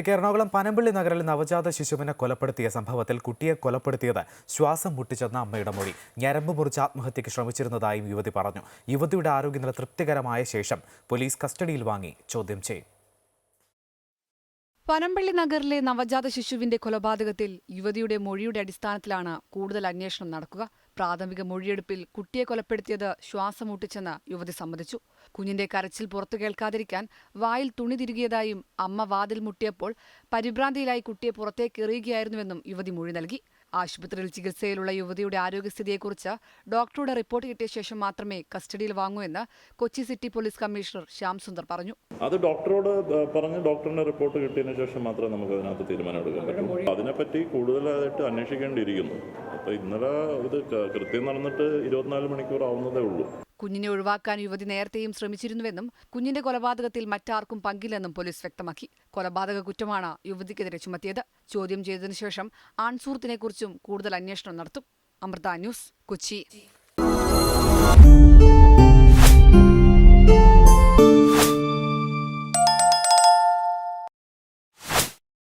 എറണാകുളം പനമ്പള്ളി നഗറിൽ നവജാത ശിശുവിനെ കൊലപ്പെടുത്തിയ സംഭവത്തിൽ കുട്ടിയെ കൊലപ്പെടുത്തിയത് ശ്വാസം മുട്ടിച്ചെന്ന അമ്മയുടെ മൊഴി. ഞരമ്പ് മുറിച്ച് ആത്മഹത്യക്ക് ശ്രമിച്ചിരുന്നതായും യുവതി പറഞ്ഞു. യുവതിയുടെ ആരോഗ്യനില തൃപ്തികരമായ ശേഷം പോലീസ് കസ്റ്റഡിയിൽ വാങ്ങി ചോദ്യം ചെയ്യും. പനമ്പള്ളി നഗറിലെ നവജാത ശിശുവിന്റെ കൊലപാതകത്തിൽ യുവതിയുടെ മൊഴിയുടെ അടിസ്ഥാനത്തിലാണ് കൂടുതൽ അന്വേഷണം നടക്കുക. പ്രാഥമിക മൊഴിയെടുപ്പിൽ കുട്ടിയെ കൊലപ്പെടുത്തിയത് ശ്വാസം മുട്ടിച്ചെന്ന് യുവതി സമ്മതിച്ചു. കുഞ്ഞിന്റെ കരച്ചിൽ പുറത്തു കേൾക്കാതിരിക്കാൻ വായിൽ തുണി തിരുകിയതായും അമ്മ വാതിൽ മുട്ടിയപ്പോൾ പരിഭ്രാന്തിയിലായി കുട്ടിയെ പുറത്തേക്ക് എറിയുകയായിരുന്നുവെന്നും യുവതി മൊഴി നൽകി. ആശുപത്രിയിൽ ചികിത്സയിലുള്ള യുവതിയുടെ ആരോഗ്യസ്ഥിതിയെക്കുറിച്ച് ഡോക്ടറുടെ റിപ്പോർട്ട് കിട്ടിയ ശേഷം മാത്രമേ കസ്റ്റഡിയിൽ വാങ്ങൂ എന്ന് Kochi city police commissioner Shyam Sundar പറഞ്ഞു. അത് ഡോക്ടറോട് പറഞ്ഞ് ഡോക്ടറിന്റെ റിപ്പോർട്ട് കിട്ടിയതിനു ശേഷം മാത്രമേ നമുക്ക് അതിനകത്ത് തീരുമാനം എടുക്കാൻ പറ്റൂ. അതിനെപ്പറ്റി കൂടുതലായിട്ട് അന്വേഷിക്കേണ്ടിയിരിക്കുന്നു. ഇന്നലെ ഇത് കൃത്യം നടന്നിട്ട് ഇരുപത്തിനാല് മണിക്കൂർ ആവുന്നതേ ഉള്ളൂ. കുഞ്ഞിനെ ഒഴിവാക്കാൻ യുവതി നേരത്തെയും ശ്രമിച്ചിരുന്നുവെന്നും കുഞ്ഞിന്റെ കൊലപാതകത്തിൽ മറ്റാർക്കും പങ്കില്ലെന്നും പോലീസ് വ്യക്തമാക്കി. കൊലപാതക കുറ്റമാണ് യുവതിക്കെതിരെ ചുമത്തിയത്. ചോദ്യം ചെയ്തതിനു ശേഷം ആൺസുഹൃത്തിനെക്കുറിച്ചും കൂടുതൽ അന്വേഷണം നടത്തും. അമൃത ന്യൂസ് കൊച്ചി.